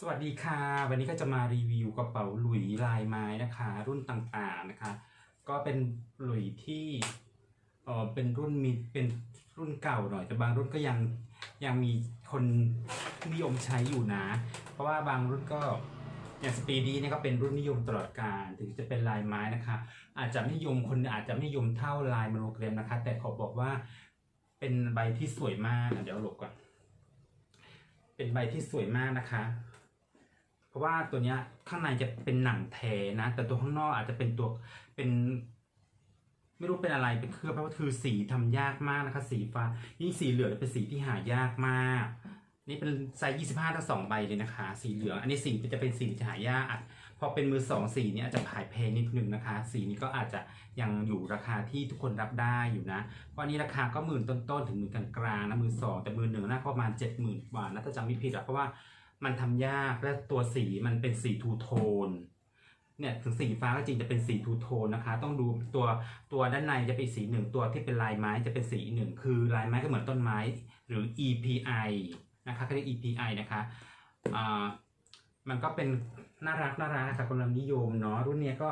สวัสดีค่ะ วันนี้ก็จะมารีวิวกระเป๋าหลุยลายไม้นะคะ รุ่นต่างๆนะคะ ก็เป็นหลุยที่เออเป็นรุ่นมีเป็นรุ่นเก่าหน่อย แต่บางรุ่นก็ยังยังมีคนนิยมใช้อยู่นะ เพราะว่าบางรุ่นก็อย่างสปีดีเนี่ยก็เป็นรุ่นนิยมตลอดกาลถึงจะเป็นลายไม้นะคะ อาจจะไม่นิยมคนอาจจะไม่นิยมเท่าลายมโนเกรมนะคะ แต่ขอบอกว่าเป็นใบที่สวยมากอะเดี๋ยวหลบก่อนเป็นใบที่สวยมากนะคะ ราะว่าตัวเนี้ยข้างในจะเป็นหนังแท้นะ แต่ตัวข้างนอกอาจจะเป็นตัวเป็นไม่รู้เป็นอะไรเป็นเคลือบเพราะว่าคือสีทำยากมากนะคะ สีฟ้ายิ่งสีเหลืองเป็นสีที่หายากมาก นี่เป็นไซส์25ทั้งสองใบเลยนะคะ สีเหลือง อันนี้สีจะเป็นสีที่หายากอะพอเป็นมือสองสีนี้อาจจะขายแพงนิดนึงนะคะ สีนี้ก็อาจจะยังอยู่ราคาที่ทุกคนรับได้อยู่นะ เพราะนนี้ราคาก็หมื่นต้นๆถึงหมื่นกลางๆนะมือสองแต่มือหนึ่งน่าประมาณเจ็ดหมื่นกว่านะถ้าจำไม่ผิดอะเพราะว่า มันทำยากและตัวสีมันเป็นสีทูโทนเนี่ยถึงสีฟ้าก็จริงจะเป็นสีทูโทนนะคะ ต้องดูตัวตัวด้านในจะเป็นสีหนึ่งตัวที่เป็นลายไม้จะเป็นสีหนึ่งคือลายไม้ก็เหมือนต้นไม้หรือ EPI นะคะเขาเรียก EPI นะคะอ่ามันก็เป็นน่ารักน่ารักนะคะกำลังนิยมเนาะรุ่นเนี้ยก็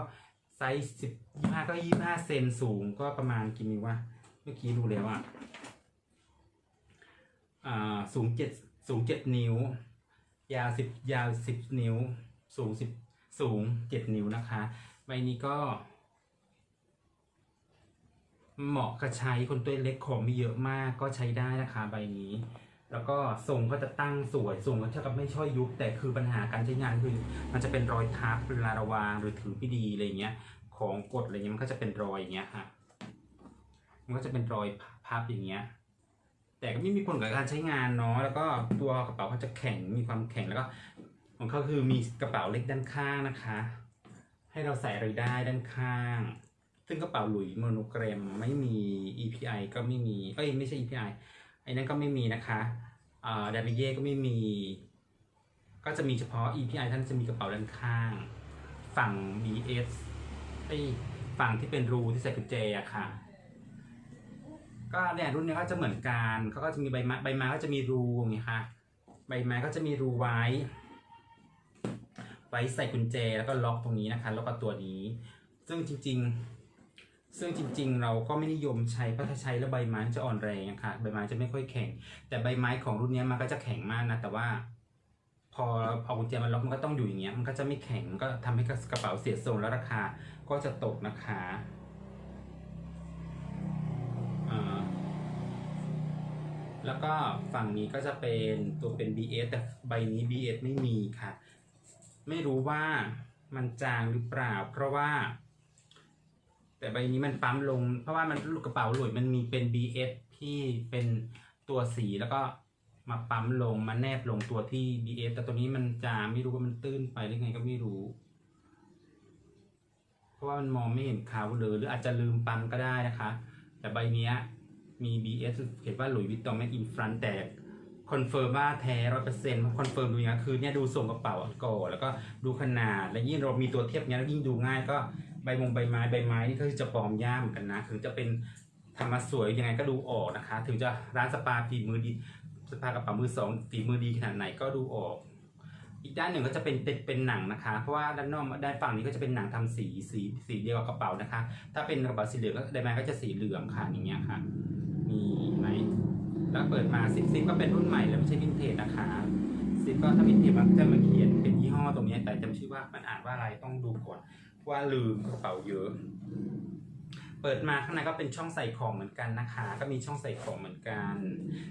ไซส์สิบยี่ห้าก็ยี่ห้าเซนสูงก็ประมาณกี่นิ้ววะเมื่อกี้ดูแล้วอะอ่าสูงเจ็ดสูงเจ็ดนิ้ว ยาวสิบยาวสิบนิ้ว สูงสิบสูงเจ็ดนิ้วนะคะ ใบนี้ก็ เหมาะกับใช้คนตัวเล็กของไม่เยอะมากก็ใช้ได้นะคะ ใบนี้ แล้วก็ทรงก็จะตั้งสวยทรงก็เท่ากับไม่ช่อยยุบ แต่คือปัญหาการใช้งานคือ มันจะเป็นรอยทับเวลาระวางหรือถือไม่ดีอะไรเงี้ย ของกดอะไรเงี้ยมันก็จะเป็นรอยอย่างเงี้ยค่ะ มันก็จะเป็นรอยพับอย่างเงี้ย แต่ก็ไม่มีผลกับการใช้งานเนาะแล้วก็ตัวกระเป๋าเขาจะแข็งมีความแข็งแล้วก็ ของเขาคือมีกระเป๋าเล็กด้านข้างนะคะ ให้เราใส่อะไรได้ด้านข้าง ซึ่งกระเป๋าหลุยส์โมโนแกรมไม่มี EPI ก็ไม่มีเอ้ยไม่ใช่ EPI ไอ้นั่นก็ไม่มีนะคะอ่าดามิเย่ก็ไม่มี ก็จะมีเฉพาะ EPI ท่านจะมีกระเป๋าด้านข้าง ฝั่ง BS ไอ้ยฝั่งที่เป็นรูที่ใส่กุญแจอะค่ะ ก็เนี่ยรุ่นนี้ก็จะเหมือนกันเขาก็จะมีใบไม้ใบไม้ก็จะมีรูอย่างเงี้ยค่ะ ใบไม้ก็จะมีรูไว้ ไว้ใส่กุญแจแล้วก็ล็อกตรงนี้นะคะแล้วก็ตัวนี้ ซึ่งจริง ๆ ซึ่งจริง ๆ เราก็ไม่นิยมใช้เพราะถ้าใช้แล้วใบไม้จะอ่อนแรงะค่ะ ใบไม้จะไม่ค่อยแข็ง แต่ใบไม้ของรุ่นนี้มันก็จะแข็งมากนะแต่ว่าพอเอากุญแจมาล็อกมันก็ต้องอยู่อย่างเงี้ย มันก็จะไม่แข็งก็ทำให้กระเป๋าเสียทรงแล้วราคาก็จะตกนะคะอ่า แล้วก็ฝั่งนี้ก็จะเป็นตัวเป็น BS แต่ใบนี้ BS ไม่มีค่ะ ไม่รู้ว่ามันจางหรือเปล่า เพราะว่า แต่ใบนี้มันปั๊มลง เพราะว่ามันลูกกระเป๋าหลุยมันมีเป็น BS ที่เป็นตัวสีแล้วก็มาปั๊มลงมาแนบลงตัวที่ BS แต่ตัวนี้มันจางไม่รู้ว่ามันตื้นไปหรือไงก็ไม่รู้ เพราะว่ามันมองไม่เห็นขาวเลยหรืออาจจะลืมปั๊มก็ได้นะคะ แต่ใบเนี้ย มี BS เห็นว่าหลุยส์วิตตองแม็กอินฟรันแต่คอนเฟิร์มว่าแท้ร้อยเปอร์เซ็นต์คอนเฟิร์มดูย่างนี้คือเนี่ยดูทรงกระเป๋าก่อนแล้วก็ดูขนาด และยิ่งเรามีตัวเทียบเนี้ยแล้วยิ่งดูง่ายก็ใบมงใบไม้ใบไม้นี่ก็จะปลอมยากเหมือนกันนะ ถึงจะเป็นทำมาสวยยังไงก็ดูออกนะคะ ถึงจะร้านสปาฝีมือดีสปากระเป๋ามือสองฝีมือดีขนาดไหนก็ดูออก อีกด้านหนึ่งก็จะเป็นเป็นเป็นหนังนะคะ เพราะว่าด้านนอกด้านฝั่งนี้ก็จะเป็นหนังทำสีสีสีเดียวกับกระเป๋านะคะ ถ้าเป็นกระเป๋าสีเหลืองก็ใบไม้ก็จะสีเหลืองค่ะอย่างเงี้ยค่ะ มีไหมแล้วเปิดมาซิปซิปก็เป็นรุ่นใหม่แล้วไม่ใช่วินเทจนะคะซิปก็ถ้าวินเทจมันจะมาเขียนเป็นยี่ห้อตรงนี้ แต่จำชื่อว่ามันอ่านว่าอะไรต้องดูก่อนว่าลืมกระเป๋าเยอะ เปิดมาข้างในก็เป็นช่องใส่ของเหมือนกันนะคะ ก็มีช่องใส่ของเหมือนกัน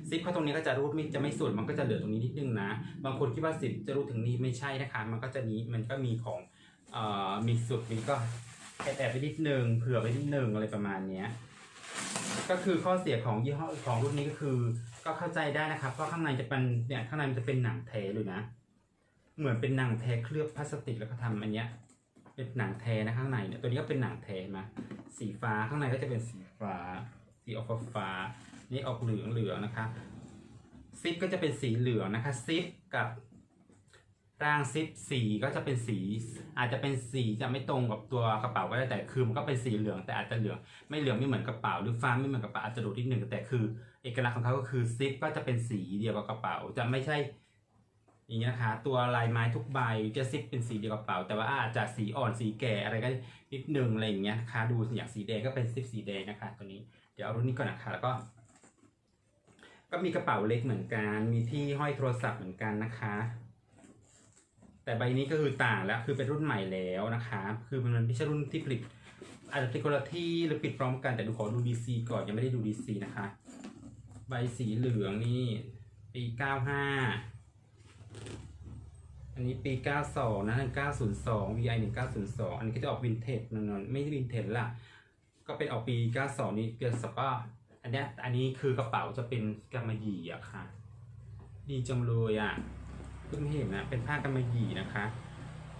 ซิปเขาตรงนี้ก็จะรูดไม่จะไม่สุดมันก็จะเหลือตรงนี้นิดนึงนะ บางคนคิดว่าซิปจะรูดถึงนี้ไม่ใช่นะคะ มันก็จะนี้มันก็มีของเอ่อมีสุดมีก็แอบแอบไปนิดนึงเผื่อไปนิดนึงอะไรประมาณเนี้ย ก็คือข้อเสียของยี่ห้อของรุ่นนี้ก็คือ ก็เข้าใจได้นะครับเพราะข้างในจะเป็นเนี่ยข้างในมันจะเป็นหนังแท้เลยนะ เหมือนเป็นหนังแท้เคลือบพลาสติกแล้วก็ทำอันเนี้ย เป็นหนังแท้นะข้างในเนี่ยตัวนี้ก็เป็นหนังแท้มาสีฟ้าข้างในก็จะเป็นสีฟ้า สีออกฟ้าฟ้านี่ออกเหลืองเหลืองนะคะซิปก็จะเป็นสีเหลืองนะคะซิปกับ รางซิปสีก็จะเป็นสี อาจจะเป็นสีจะไม่ตรงกับตัวกระเป๋าก็ได้แต่คือมันก็เป็นสีเหลืองแต่อาจจะเหลืองไม่เหลืองไม่เหมือนกระเป๋าหรือฟ้าไม่เหมือนกระเป๋าอาจจะโดดนิดหนึ่งแต่คือ เอกลักษณ์ของเขาก็คือซิปก็จะเป็นสีเดียวกับกระเป๋าจะไม่ใช่อย่างนี้นะคะ ตัวลายไม้ทุกใบจะซิปเป็นสีเดียวกับกระเป๋า แต่ว่าอาจจะสีอ่อนสีแก่อะไรก็นิดหนึ่งอะไรอย่างเงี้ยนะคะดูอย่างสีแดงก็เป็นซิปสีแดงนะคะ ตัวนี้เดี๋ยวเอารุ่นนี้ก่อนนะคะแล้วก็ก็มีกระเป๋าเล็กเหมือนกัน มีที่ห้อยโทรศัพท์เหมือนกันนะคะ แต่ใบนี้ก็คือต่างแล้วคือเป็นรุ่นใหม่แล้วนะคะ คือมันไม่ใช่รุ่นที่ผลิตอาจจะผลิตคนละที่หรือผลิตพร้อมกันแต่ดูขอดู DC ก่อนยังไม่ได้ดู DC นะคะ ใบสีเหลืองนี่ปี95อันนี้ปี 92 นะ902 VI 1902 อันนี้ก็จะออกวินเทจมันนไม่ใช่วินเทจละก็เป็นออกปี 92 นี่เกิดสปาอันนี้อันนี้คือกระเป๋าจะเป็นกำมะหยี่อะค่ะ ดีจังเลยอะ พิ่งเห็นนะเป็นผ้ากำมะหยี่นะคะ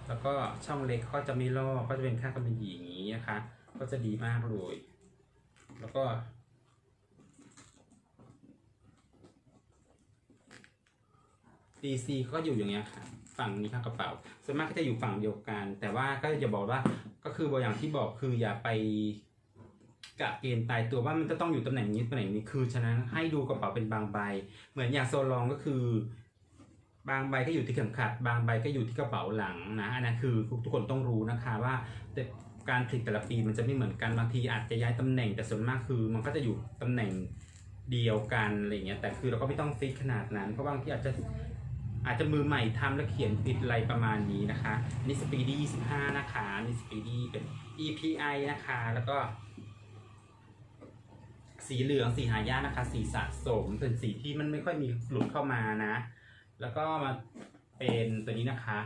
แล้วก็ช่องเล็กก็จะไม่ลอกก็จะเป็นผ้ากำมะหยี่อย่างนี้นะคะ ก็จะดีมากเลย แล้วก็ DC ก็อยู่อย่างเงี้ยค่ะ ฝั่งนี้ข้างกระเป๋า ส่วนมากก็จะอยู่ฝั่งเดียวกัน แต่ว่าก็จะบอกว่าก็คือบอกอย่างที่บอกคืออย่าไปกะเกณฑ์ตายตัวว่ามันจะต้องอยู่ตำแหน่งนี้ตำแหน่งนี้คือ ฉะนั้นให้ดูกระเป๋าเป็นบางใบ เหมือนอย่างโซลองก็คือ บางใบก็อยู่ที่เข็มขัด บางใบก็อยู่ที่กระเป๋าหลังนะอันนั้นคือทุกคนต้องรู้นะคะว่าการผลิตแต่ละปีมันจะไม่เหมือนกันบางทีอาจจะย้ายตำแหน่งแต่ส่วนมากคือ มันก็จะอยู่ตำแหน่งเดียวกันอะไรเงี้ยแต่คือเราก็ไม่ต้องฟิกขนาดนั้นเพราะบางทีอาจจะอาจจะมือใหม่ทำแล้วเขียนผิดอะไรประมาณนี้นะคะอันนี่สปีดี้25 นะคะอันนี่สปีดี้เป็น EPI นะคะแล้วก็สีเหลืองสีหายากนะคะ สีสะสมเป็นสีที่มันไม่ค่อยมีหลุดเข้ามานะ แล้วก็มาเป็นตัวนี้นะคะ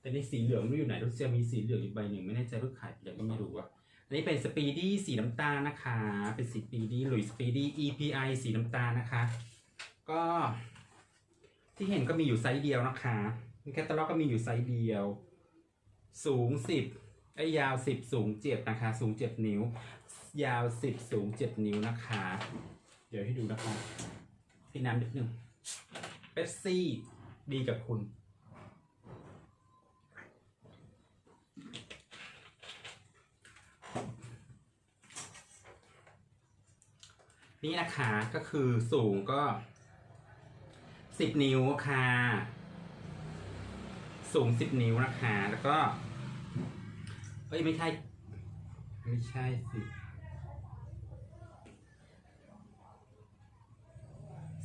แต่นี่สีเหลืองไม่รู้อยู่ไหนรู้สึกจะมีสีเหลืองอีกใบหนึ่งไม่แน่ใจว่าขายไปยังก็ไม่รู้อะอันนี้เป็นสปีดี้สีน้ำตาลนะคะ เป็นสีปีดี้หลุยสปีดี้ EPI สีน้ำตาลนะคะ ก็ที่เห็นก็มีอยู่ไซส์เดียวนะคะแคตตาล็อกก็มีอยู่ไซส์เดียว สูงสิบไอ้ยาวสิบสูงเจ็ดนะคะ สูงเจ็ดนิ้ว ยาวสิบสูงเจ็ดนิ้วนะคะ เดี๋ยวให้ดูนะคะพี่น้ำนิดนึง เป๊ปซี่ดีกับคุณ นี่นะคะก็คือสูงก็สิบนิ้วค่ะ สูงสิบนิ้วนะคะ แล้วก็ เอ้ย ไม่ใช่ ไม่ใช่สิ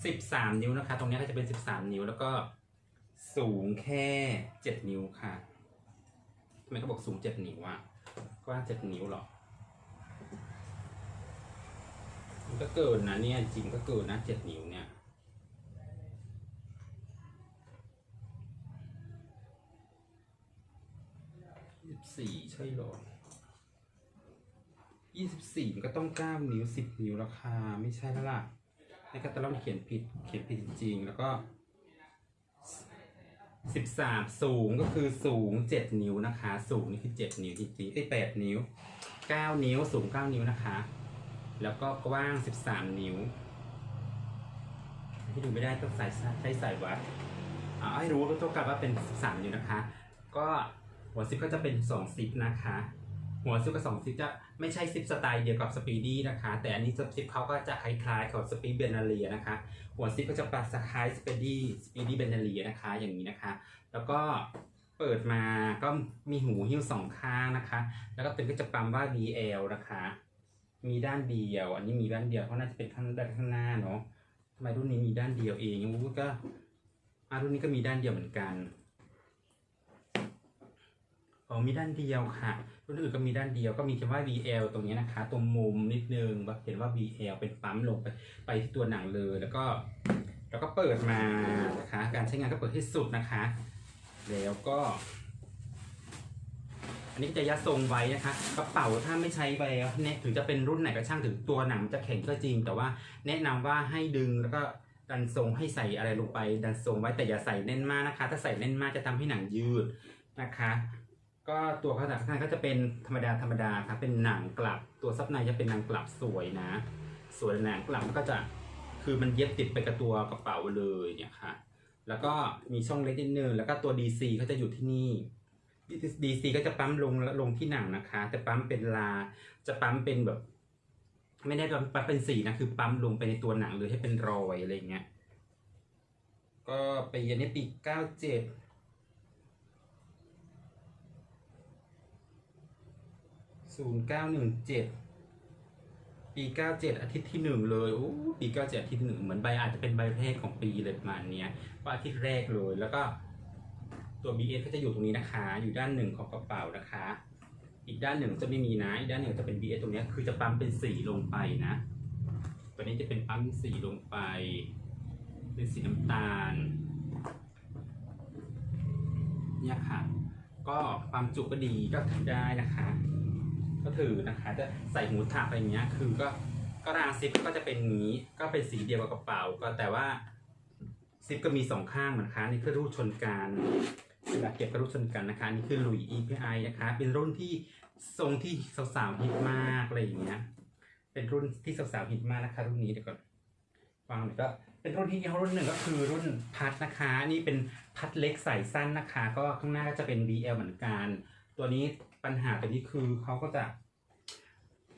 สิบสามนิ้วนะคะ ตรงนี้ก็จะเป็นสิบสามนิ้วแล้วก็สูงแค่เจ็ดนิ้วค่ะทำไมเขาบอกสูงเจ็ดนิ้วอะกว้างเจ็ดนิ้วหรอมันก็เกินนะเนี่ยจริงก็เกินนะเจ็ดนิ้วเนี่ยยี่สิบสี่ใช่หรอยี่สิบสี่มันก็ต้องเก้านิ้วสิบนิ้วราคาไม่ใช่แล้วล่ะ ในคาตาล็อกเขียนผิดเขียนผิดจริงๆแล้วก็สิบสามสูงก็คือสูงเจ็ดนิ้วนะคะ สูงนี่คือเจ็ดนิ้วจริงๆไอ้แปดนิ้วเก้านิ้วสูงเก้านิ้วนะคะ แล้วก็กว้างสิบสามนิ้วที่ดูไม่ได้ต้องใส่ใช้สายวัดอ่าให้รู้ว่าต้องการว่าเป็นสามนิ้วนะคะ ก็หัวซิปก็จะเป็นสองซิปนะคะ หัวซิปกับสองซิปจะไม่ใช่ซิปสไตล์เดียวกับสปีดี้นะคะ แต่อันนี้ซิปเขาก็จะคล้ายๆกับสปีดเบนาเลียนะคะ หัวซิปก็จะปรับสคล้ายสปีดี้สปีดี้เบนาเลียนะคะอย่างนี้นะคะ แล้วก็เปิดมาก็มีหูหิ้วสองข้างนะคะ แล้วก็เป็นก็จะปั๊มว่า VL นะคะ มีด้านเดียว อันนี้มีด้านเดียวเพราะน่าจะเป็นข้างด้านข้างหน้าเนาะทำไมรุ่นนี้มีด้านเดียวเองอู้ก็อะรุ่นนี้ก็มีด้านเดียวเหมือนกัน อ๋อมีด้านเดียวค่ะ รุ่นอื่นก็มีด้านเดียวก็มีคำว่า VL ตรงนี้นะคะ ตรงมุมนิดนึงเห็นว่า VL เป็นปั๊มลงไปไปที่ตัวหนังเลย แล้วก็ แล้วก็เปิดมานะคะ การใช้งานก็เปิดให้สุดนะคะ แล้วก็ อันนี้จะยัดทรงไว้นะคะกระเป๋าถ้าไม่ใช้ไว้เนี่ยถึงจะเป็นรุ่นไหนก็ช่างถึงตัวหนังจะแข็งก็จริง แต่ว่าแนะนำว่าให้ดึงแล้วก็ดันทรงให้ใส่อะไรลงไป ดันทรงไว้แต่อย่าใส่แน่นมากนะคะ ถ้าใส่แน่นมากจะทำให้หนังยืดนะคะ ก็ตัวขนาดข้างในก็จะเป็นธรรมดาธรรมดาครับเป็นหนังกลับ ตัวซับในจะเป็นหนังกลับสวยนะ สวยหนังกลับมันก็จะคือมันเย็บติดไปกับตัวกระเป๋าเลยเนี่ยค่ะ แล้วก็มีช่องเล็กนิดนึงแล้วก็ตัว DC ก็จะอยู่ที่นี่ DC ก็จะปั๊มลงลงที่หนังนะคะ แต่ปั๊มเป็นลาจะปั๊มเป็นแบบ ไม่ได้ปั๊มเป็นสีนะคือปั๊มลงไปในตัวหนังเลยให้เป็นรอยอะไรเงี้ยก็ปีอันนี้ปีเก้าเจ็ดศูนย์เก้าเจ็ด ปีเก้าเจ็ดอาทิตย์ที่หนึ่งเลยโอ้ปีเก้าเจ็ดอาทิตย์หนึ่งเหมือนใบอาจจะเป็นใบแรกของปีเลยประมาณเนี้ยว่าอาทิตย์แรกเลยแล้วก็ตัว BS ก็จะอยู่ตรงนี้นะคะ อยู่ด้านหนึ่งของกระเป๋านะคะ อีกด้านหนึ่งจะไม่มีนะ อีกด้านหนึ่งจะเป็น BS ตรงนี้คือจะปั๊มเป็นสีลงไปนะ ตัวนี้จะเป็นปั๊มสีลงไป เป็นสีน้ำตาล เนี่ยค่ะ ก็ความจุก็ดีก็ถือได้นะคะ ก็ถือนะคะจะใส่หูถักอะไรเงี้ย คือก็ก็รางซิปก็จะเป็นนี้ก็เป็นสีเดียวกับกระเป๋า ก็แต่ว่าซิปก็มีสองข้างเหมือนคะนี่คือรูดชนกันเวลาเก็บก็รูดชนกันนะคะ นี่คือลุย EPI นะคะ เป็นรุ่นที่ทรงที่สาวๆฮิตมากอะไรอย่างเงี้ย เป็นรุ่นที่สาวๆฮิตมากนะคะ รุ่นนี้เดี๋ยวก่อนวางหน่อยก็เป็นรุ่นที่ยี่ห้อรุ่นหนึ่งก็คือรุ่นพัดนะคะ นี่เป็นพัดเล็กใส่สั้นนะคะ ก็ข้างหน้าก็จะเป็น BL เหมือนกัน ตัวนี้ ปัญหาตัวนี้คือเขาก็จะ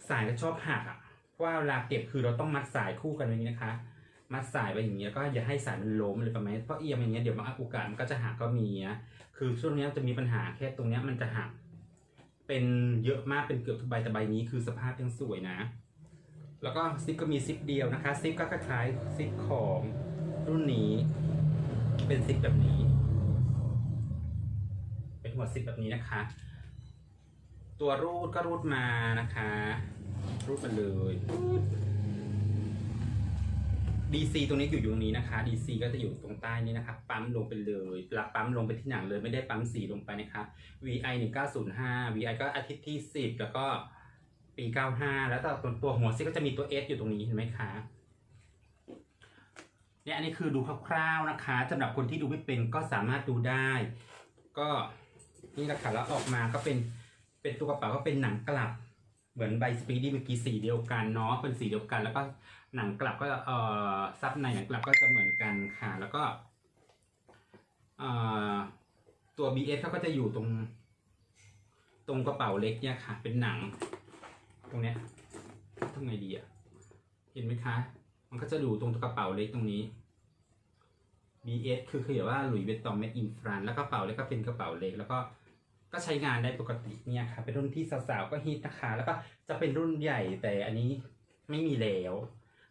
สายก็ชอบหักอะเพราะว่าเวลาเก็บคือเราต้องมัดสายคู่กันอย่างนี้นะคะ มัดสายไปอย่างนี้แล้วก็อย่าให้สายมันล้มเลยประมาณนี้เพราะเอียงอย่างเงี้ยเดี๋ยวบางโอกาสมันก็จะหักก็มีนะคือช่วงนี้จะมีปัญหาแค่ตรงเนี้ยมันจะหักเป็นเยอะมากเป็นเกือบทุกใบแต่ใบนี้คือสภาพยังสวยนะ แล้วก็ซิปก็มีซิปเดียวนะคะซิปก็คล้ายซิปของรุ่นนี้เป็นซิปแบบนี้ เป็นหัวซิปแบบนี้นะคะ ตัวรูดก็รูดมานะคะ รูดมาเลย DC ตรงนี้อยู่ตรงนี้นะคะ DC ก็จะอยู่ตรงใต้นี้นะคะ ปั๊มลงไปเลยหลักปั๊มลงไปที่หนังเลยไม่ได้ปั๊มสีลงไปนะคะ VI 1905 VI ก็อาทิตย์ที่ 10 แล้วก็ปี 95 แล้วแต่ตัวตัวหัวซิก็จะมีตัว S อยู่ตรงนี้เห็นไหมคะเนี่ยอันนี้คือดูคร่าวๆนะคะสำหรับคนที่ดูไม่เป็นก็สามารถดูได้ ก็นี่แหละค่ะแล้วออกมาก็เป็น เป็นตัวกระเป๋าก็เป็นหนังกลับ เหมือนใบสปีดี้เมื่อกี้สีเดียวกันเนาะเป็นสีเดียวกัน แล้วก็หนังกลับก็เอ่อซับในหนังกลับก็จะเหมือนกันค่ะ แล้วก็เอ่อตัว BS เขาก็จะอยู่ตรง ตรงกระเป๋าเล็กเนี่ยค่ะ เป็นหนัง ตรงเนี้ยทำไงดีอะเห็นไหมคะ มันก็จะอยู่ตรงกระเป๋าเล็กตรงนี้ BS คือคือแบบว่าหลุยส์วิตตองเมดอินฟรานแล้วกระเป๋าเล็กก็เป็นกระเป๋าเล็ก แล้วก็ ก็ใช้งานได้ปกติเนี่ยค่ะ เป็นรุ่นที่สาวๆก็ฮิตนะคะ แล้วก็จะเป็นรุ่นใหญ่แต่อันนี้ไม่มีแล้ว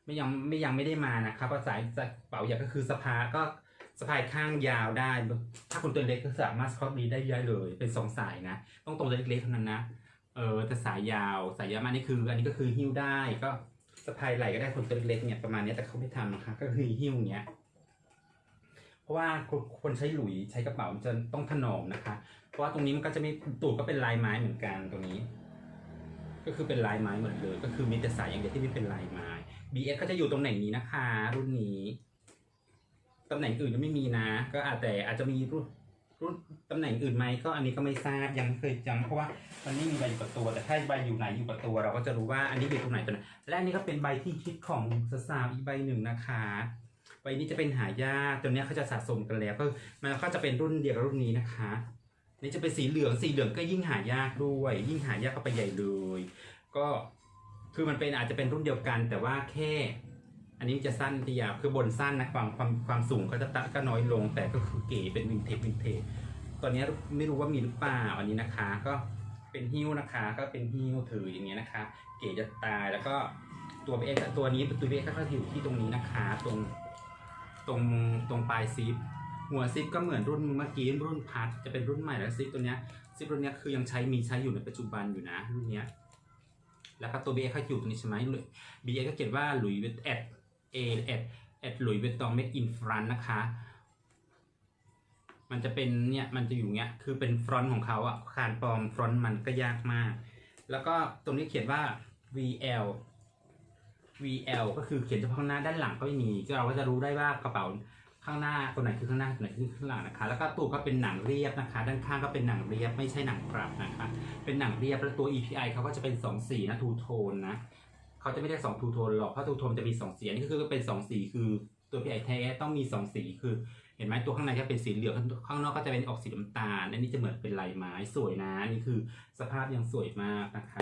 ไม่ยังไม่ยังไม่ได้มานะครับว่าสายกระเป๋าใหญ่ก็คือสะพายก็สะพายข้างยาวได้ ถ้าคนตัวเล็กก็สามารถครอบนี้ได้เยอะเลย เป็นสองสายนะ ต้องตรงเล็กๆเท่านั้นนะ เออแต่สายยาวสายยาวมากนี่คือ อันนี้ก็คือหิ้วได้ก็สะพายไหล่ก็ได้คนตัวเล็กๆเนี่ยประมาณนี้แต่เขาไม่ทำนะคะ ก็คือหิ้วเนี้ย ราะว่าคนคนใช้หลุยใช้กระเป๋าจะต้องถนอมนะคะ เพราะว่าตรงนี้มันก็จะไม่ตูดก็เป็นลายไม้เหมือนกันตรงนี้ ก็คือเป็นลายไม้หมดเลย ก็คือมีแต่สายอย่างเดียวที่ไม่เป็นลายไม้ BS ก็จะอยู่ตรงไหนนี้นะคะ รุ่นนี้ตำแหน่งอื่นไม่มีนะ ก็อาจแต่อาจจะมีรุ่นรุ่นตำแหน่งอื่นไหมก็อันนี้ก็ไม่ทราบยังไม่เคยจำเพราะว่ามันไม่มีใบอยู่กับตัว แต่ถ้าใบอยู่ไหนอยู่กับตัว เราก็จะรู้ว่าอันนี้อยู่ตรงไหนตัวไหนและอันนี้ก็เป็นใบที่คิดของสาวอีกใบหนึ่งนะคะ ใบนี้จะเป็นหายากตัวนี้เขาจะสะสมกันแล้วก็มันก็จะเป็นรุ่นเดียวกับรุ่นนี้นะคะนี่จะเป็นสีเหลืองสีเหลืองก็ยิ่งหายากด้วย ยิ่งหายากเข้าไปใหญ่เลย ก็คือมันเป็นอาจจะเป็นรุ่นเดียวกัน แต่ว่าแค่ อันนี้จะสั้นที่ยาวคือบนสั้นนะความความความสูงก็จะตะก็น้อยลง แต่ก็คือเก๋เป็นวินเทจวินเทจตอนนี้ไม่รู้ว่ามีหรือเปล่าอันนี้นะคะ ก็เป็นฮิ้วนะคะ ก็เป็นฮิ้วถืออย่างเงี้ยนะคะ เก๋จะตายแล้วก็ตัวเอ็กตัวนี้ตัวเอ็กก็อยู่ที่ตรงนี้นะคะ ตรง ตรงตรงปลายซิปหัวซิปก็เหมือนรุ่นเมื่อกี้รุ่นพัดจะเป็นรุ่นใหม่แล้วซิปตัวเนี้ยซิปรุ่นเนี้ยคือยังใช้มีใช้อยู่ในปัจจุบันอยู่นะรุ่นเนี้ยแล้วก็ตัว BX เขาอยู่ตรงนี้ใช่ไหม BX ก็เขียนว่าหลุยเวิตแอดเอแอดแอดหลุยเวิตตองเมดอินฟรอนนะคะ มันจะเป็นเนี่ยมันจะอยู่เงี้ยคือเป็นฟรอนต์ของเขาอะคานปลอมฟรอนต์มันก็ยากมาก แล้วก็ตรงนี้เขียนว่า VL VL ก็คือเขียนเฉพาะข้างหน้าด้านหลังก็ไม่มีเราก็จะรู้ได้ว่ากระเป๋าข้างหน้าตัวไหนคือข้างหน้าตัวไหนคือข้างหลังนะคะ แล้วก็ตูดก็เป็นหนังเรียบนะคะ ด้านข้างก็เป็นหนังเรียบไม่ใช่หนังกลับนะคะ เป็นหนังเรียบแล้วตัว EPI เขาก็จะเป็น2สีนะทูโทนนะเขาจะไม่ได้2ทูโทนหรอกเพราะทูโทนจะมี2สีอันนี้ก็คือเป็น2สีคือตัว EPI แท้ต้องมี2สีคือ เห็นไหมตัวข้างในจะเป็นสีเหลืองข้างนอกก็จะเป็นออกสีน้ำตาลอันนี้จะเหมือนเป็นลายไม้สวยนะนี่คือสภาพยังสวยมากนะคะ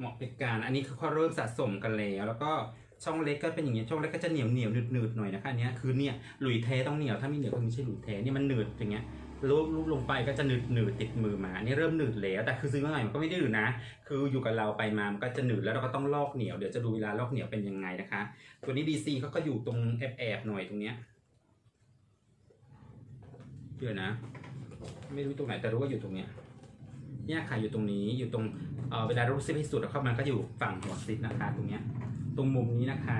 หมาะเป็นการ อันนี้คือเขาเริ่มสะสมกันแล้ว แล้วก็ช่องเล็กก็เป็นอย่างเงี้ยช่องเล็กก็จะเหนียวเหนียวหนืดหนืดหน่อยนะคะอันเนี้ยคือเนี่ยหลุยแท้ต้องเหนียวถ้าไม่เหนียวก็ไม่ใช่หลุยแท้เนี่ยมันหนืดอย่างเงี้ยรูปรูปลงไปก็จะหนืดหนืดติดมือมาอันนี่เริ่มหนืดแล้วแต่คือซื้อมาใหม่มันก็ไม่ได้หนืดนะ คืออยู่กับเราไปมามันก็จะหนืดแล้วเราก็ต้องลอกเหนียวเดี๋ยวจะดูเวลาลอกเหนียวเป็นยังไงนะคะ ตัวนี้ DC เขาก็อยู่ตรงแอบแอบหน่อยตรงเนี้ยเดี๋ยวนะ ไม่รู้ตรงไหนแต่รู้ว่าอยู่ตรงเนี้ยเนี่ยค่ะอยู่ตรงนี้อยู่ตรง เอ่อเวลารูปซิปให้สุดแล้วเข้ามันก็อยู่ฝั่งหัวซิปนะคะ ตรงเนี้ย ตรงมุมนี้นะคะ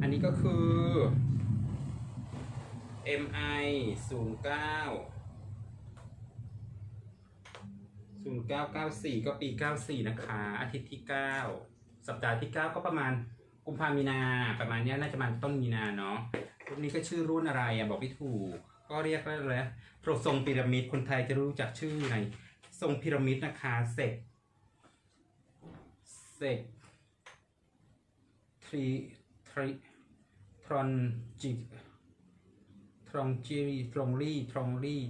อันนี้ก็คือ MI 0 9 0994 ก็ปี 94 นะคะ อาทิตย์ที่ 9 สัปดาห์ที่ 9 ก็ประมาณกุมภามีนา ประมาณนี้น่าจะมาต้นมีนาเนาะรุ่นนี้ก็ชื่อรุ่นอะไรอะบอกไม่ถูก ก็เรียกว่าอะไรนะโปรทรงพีระมิดคนไทยจะรู้จักชื่อในทรงพีระมิดนะคะเสกเสกทรีทรีทรอนจิทรองจีทรองลี่ทรองลี่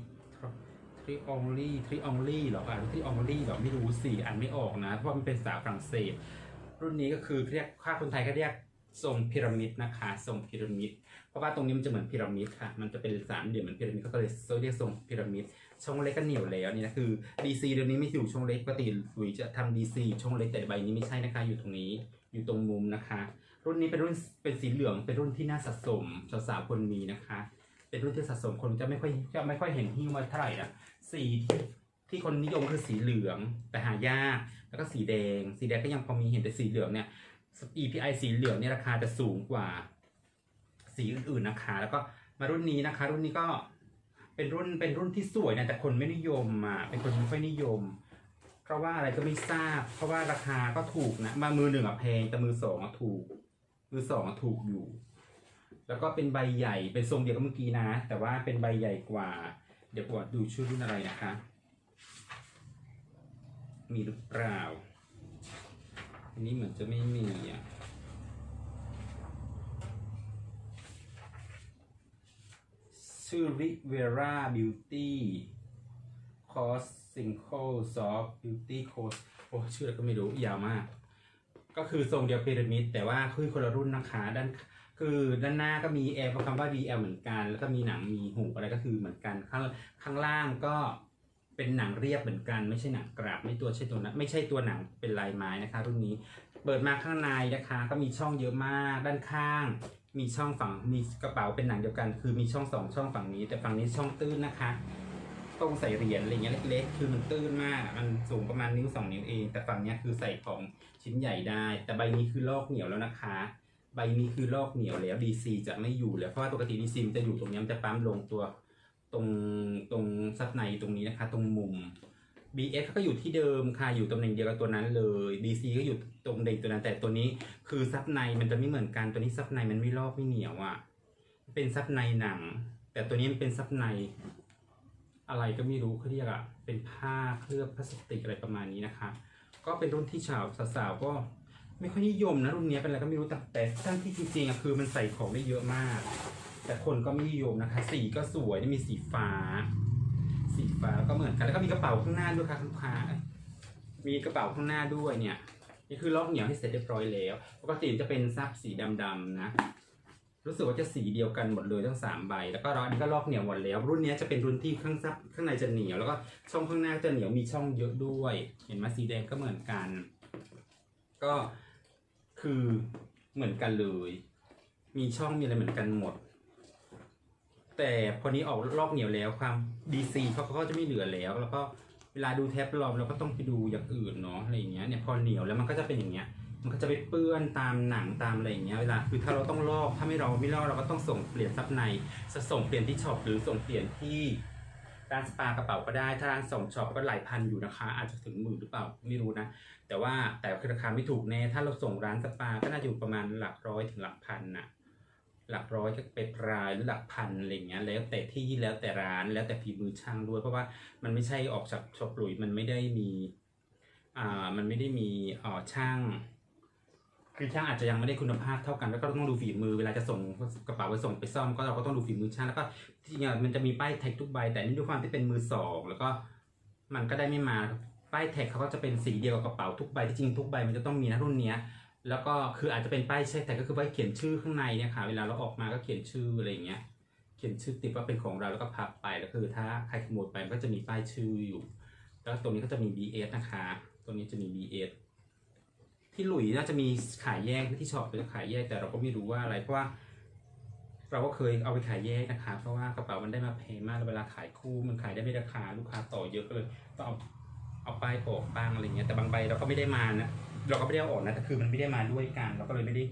ทรีองลี่ทรีองลี่หรออ่านทรีองลี่หรอไม่รู้สิอ่านไม่ออกนะ เพราะมันเป็นภาษาฝรั่งเศส รุ่นนี้ก็คือเรียกค่าคนไทยก็เรียกทรงพีระมิดนะคะทรงพีระมิด เพราะว่าตรงนี้มันจะเหมือนพีระมิดค่ะ มันจะเป็นสามเหลี่ยมเหมือนพีระมิดเขาก็เลยเรียกทรงพีระมิด ช่องเล็กก็เหนียวแล้วนี่นะคือ DC เดี๋ยวนี้ไม่อยู่ช่องเล็กปกติหลุยจะทำ DC ช่องเล็กแต่ใบนี้ไม่ใช่นะคะ อยู่ตรงนี้ อยู่ตรงมุมนะคะ รุ่นนี้เป็นรุ่นเป็นสีเหลือง เป็นรุ่นที่น่าสะสมสาวๆคนมีนะคะ เป็นรุ่นที่สะสมคนจะไม่ค่อยจะไม่ค่อยเห็นหิ้วมาเท่าไหร่นะสีที่ที่คนนิยมคือสีเหลืองแต่หายาก แล้วก็สีแดง สีแดงก็ยังพอมีเห็นแต่สีเหลืองเนี่ย EPI สีเหลืองเนี่ยราคาจะสูงกว่า สีอื่นๆนะคะ แล้วก็มารุ่นนี้นะคะ รุ่นนี้ก็เป็นรุ่นเป็นรุ่นที่สวยนะแต่คนไม่นิยมอะเป็นคนไม่ค่อยนิยม เพราะว่าอะไรก็ไม่ทราบ เพราะว่าราคาก็ถูกนะมามือหนึ่งอะแพงแต่มือสองอะถูก มือสองอะถูกอยู่ แล้วก็เป็นใบใหญ่เป็นทรงเดียวกับเมื่อกี้นะ แต่ว่าเป็นใบใหญ่กว่า เดี๋ยวผมดูชื่อรุ่นอะไรนะคะ มีหรือเปล่าอันนี้เหมือนจะไม่มีอะ ชื่อ Rivera Beauty Cos Single Soft Beauty Cos โอ้ชื่ออะไรก็ไม่รู้ยาวมาก ก็คือทรงเดียวพีระมิด แต่ว่าคือคนละรุ่นนะคะด้านคือด้านหน้าก็มี L คำว่า BL เหมือนกัน แล้วก็มีหนังมีหูอะไรก็คือเหมือนกันข้างข้างล่างก็เป็นหนังเรียบเหมือนกัน ไม่ใช่หนังกราบไม่ตัวใช่ตัวนั้นไม่ใช่ตัวหนังเป็นลายไม้นะคะรุ่นนี้ เปิดมาข้างในนะคะ ก็มีช่องเยอะมากด้านข้าง มีช่องฝั่งมีกระเป๋าเป็นหนังเดียวกัน คือมีช่องสองช่องฝั่งนี้ แต่ฝั่งนี้ช่องตื้นนะคะตรงใส่เหรียญอะไรเงี้ยเล็กๆ คือมันตื้นมาก มันสูงประมาณนิ้วสองนิ้วเอง แต่ฝั่งนี้คือใส่ของชิ้นใหญ่ได้ แต่ใบนี้คือลอกเหนียวแล้วนะคะ ใบนี้คือลอกเหนียวแล้ว DC จะไม่อยู่แล้วเพราะว่าปกติ DC มันจะอยู่ตรงนี้มันจะปั๊มลงตัว ตรงตรงซับในตรงนี้นะคะ ตรงมุม BS ก็อยู่ที่เดิมค่ะอยู่ตำแหน่งเดียวกับตัวนั้นเลย DC ก็อยู่ตรงเด็กตัวนั้นแต่ตัวนี้คือซับในมันจะไม่เหมือนกันตัวนี้ซับในมันไม่ลอกไม่เหนียวอะ่ะเป็นซับในหนัง แต่ตัวนี้มันเป็นซับใน อะไรก็ไม่รู้เขาเรียกอะเป็นผ้าเคลือบพลาสติกอะไรประมาณนี้นะคะ ก็เป็นรุ่นที่ชาวสาวๆก็ไม่ค่อยนิยมนะรุ่นนี้เป็นอะไรก็ไม่รู้แต่แต่ทั้งที่จริงๆอะคือมันใส่ของได้เยอะมาก แต่คนก็ไม่นิยมนะคะ สีก็สวยมีสีฟ้า สีฟ้าแล้วก็เหมือนกันแล้วก็มีกระเป๋าข้างหน้าด้วยค่ะลูกค้ามีกระเป๋าข้างหน้าด้วยเนี่ย นี่คือลอกเหนียวให้เสร็จเรียบร้อยแล้ว ปกติจะเป็นซับสีดำๆนะ รู้สึกว่าจะสีเดียวกันหมดเลยทั้งสามใบ แล้วก็ร้อนนี้ก็ลอกเหนียวหมดแล้ว รุ่นนี้จะเป็นรุ่นที่ข้างซับข้างในจะเหนียว แล้วก็ช่องข้างหน้าจะเหนียวมีช่องเยอะด้วย เห็นไหมสีแดงก็เหมือนกัน ก็คือเหมือนกันเลย มีช่องมีอะไรเหมือนกันหมด แต่พอนี้ออกลอกเหนียวแล้วความ DC เขาเขาก็จะไม่เหลือแล้ว แล้วก็เวลาดูแท็บลอมเราก็ต้องไปดูอย่างอื่นเนาะอะไรอย่างเงี้ยเนี่ยพอเหนียวแล้วมันก็จะเป็นอย่างเงี้ย มันก็จะไปเปื้อนตามหนังตามอะไรอย่างเงี้ยเวลาคือถ้าเราต้องลอกถ้าไม่เราไม่ลอกเราก็ต้องส่งเปลี่ยนซับในส่งเปลี่ยนที่ช็อปหรือส่งเปลี่ยนที่ร้านสปากระเป๋าก็ได้ ถ้าร้านส่งช็อปก็หลายพันอยู่นะคะ อาจจะถึงหมื่นหรือเปล่าไม่รู้นะ แต่ว่าแต่คือราคาไม่ถูกแน่ถ้าเราส่งร้านสปาก็น่าจะอยู่ประมาณหลักร้อยถึงหลักพันน่ะ หลักร้อยก็เป็นรายหรือหลักพันอะไรเงี้ยแล้วแต่ที่แล้วแต่ร้านแล้วแต่ฝีมือช่างด้วย เพราะว่ามันไม่ใช่ออกจากช็อปหลุยมันไม่ได้มีอ่ามันไม่ได้มีอ่อช่างคือช่างอาจจะยังไม่ได้คุณภาพเท่ากัน แล้วก็ต้องดูฝีมือเวลาจะส่งกระเป๋าไปส่งไปซ่อมก็เราก็ต้องดูฝีมือช่างแล้วก็ที่จริงๆมันจะมีป้ายแท็กทุกใบ แต่นี่ด้วยความที่เป็นมือสองแล้วก็มันก็ได้ไม่มาป้ายแท็กเขาก็จะเป็นสีเดียวกับกระเป๋าทุกใบที่จริงทุกใบมันจะต้องมีนะรุ่นเนี้ย แล้วก็คืออาจจะเป็นป้ายใช่แต่ก็คือไว้เขียนชื่อข้างในเนี่ยค่ะเวลาเราออกมาก็เขียนชื่ออะไรอย่างเงี้ย เขียนชื่อติดว่าเป็นของเราแล้วก็พับไปแล้วคือถ้าใครขโมยไปก็จะมีป้ายชื่ออยู่ แล้วตรงนี้ก็จะมี BS นะคะ ตรงนี้จะมี BS ที่หลุยน่าจะมีขายแยกที่ช็อปจะขายแยกแต่เราก็ไม่รู้ว่าอะไรเพราะว่า เราก็เคยเอาไปขายแยกนะคะ เพราะว่ากระเป๋ามันได้มาแพงมากแล้วเวลาขายคู่มันขายได้ไม่ราคาลูกค้าต่อเยอะก็เลยต้องเอาเอาป้ายออกบ้างอะไรเงี้ยแต่บางใบเราก็ไม่ได้มานะ เราก็ไม่ได้เอาออกนะแต่คือมันไม่ได้มาด้วยกัน เราก็เลยไม่ได้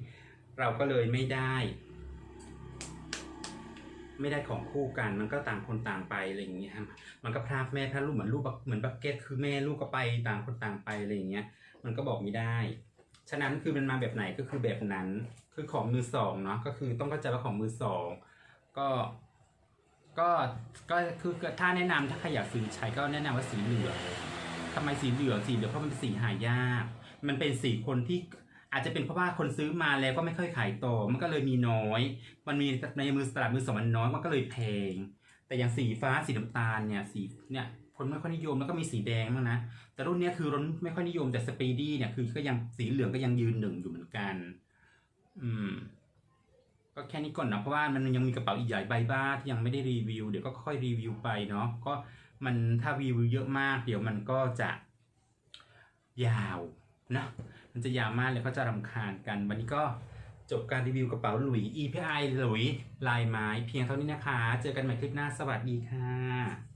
เราก็เลยไม่ได้ ไม่ได้ของคู่กันมันก็ต่างคนต่างไปอะไรอย่างเงี้ยครับมันก็พรากแม่พรากลูกเหมือนลูกเหมือนบักเก็ตคือแม่ลูกก็ไปต่างคนต่างไปอะไรอย่างเงี้ย มันก็บอกไม่ได้ ฉะนั้นคือมันมาแบบไหนก็คือแบบนั้น คือของมือสองเนาะก็คือต้องเข้าใจว่าของมือสองก็ก็ก็คือถ้าแนะนำถ้าใครอยากซื้อใช้ก็แนะนำว่าสีเหลืองทำไมสีเหลืองสีเหลืองเพราะมันเป็นสีหายาก มันเป็นสีคนที่อาจจะเป็นเพราะว่าคนซื้อมาแล้วก็ไม่ค่อยขายต่อ มันก็เลยมีน้อย มันมีในมือตลาดมือสองมันน้อยมันก็เลยแพง แต่อย่างสีฟ้าสีน้ำตาลเนี่ยสีเนี่ยคนไม่ค่อยนิยมแล้วก็มีสีแดงบ้างนะ แต่รุ่นนี้คือรุ่นไม่ค่อยนิยมแต่สปีดี้เนี่ยคือก็ยังสีเหลืองก็ยังยืนหนึ่งอยู่เหมือนกัน อืม ก็แค่นี้ก่อนนะเพราะว่ามันยังมีกระเป๋าอีกใหลายใบบ้างที่ยังไม่ได้รีวิวเดี๋ยวก็ค่อยรีวิวไปเนาะก็มันถ้ารีวิวเยอะมาก เดี๋ยวมันก็จะยาว นะมันจะยาวมากเลยก็จะรำคาญกัน วันนี้ก็จบการรีวิวกระเป๋าหลุย EPI หลุยลายไม้เพียงเท่านี้นะคะ เจอกันใหม่คลิปหน้าสวัสดีค่ะ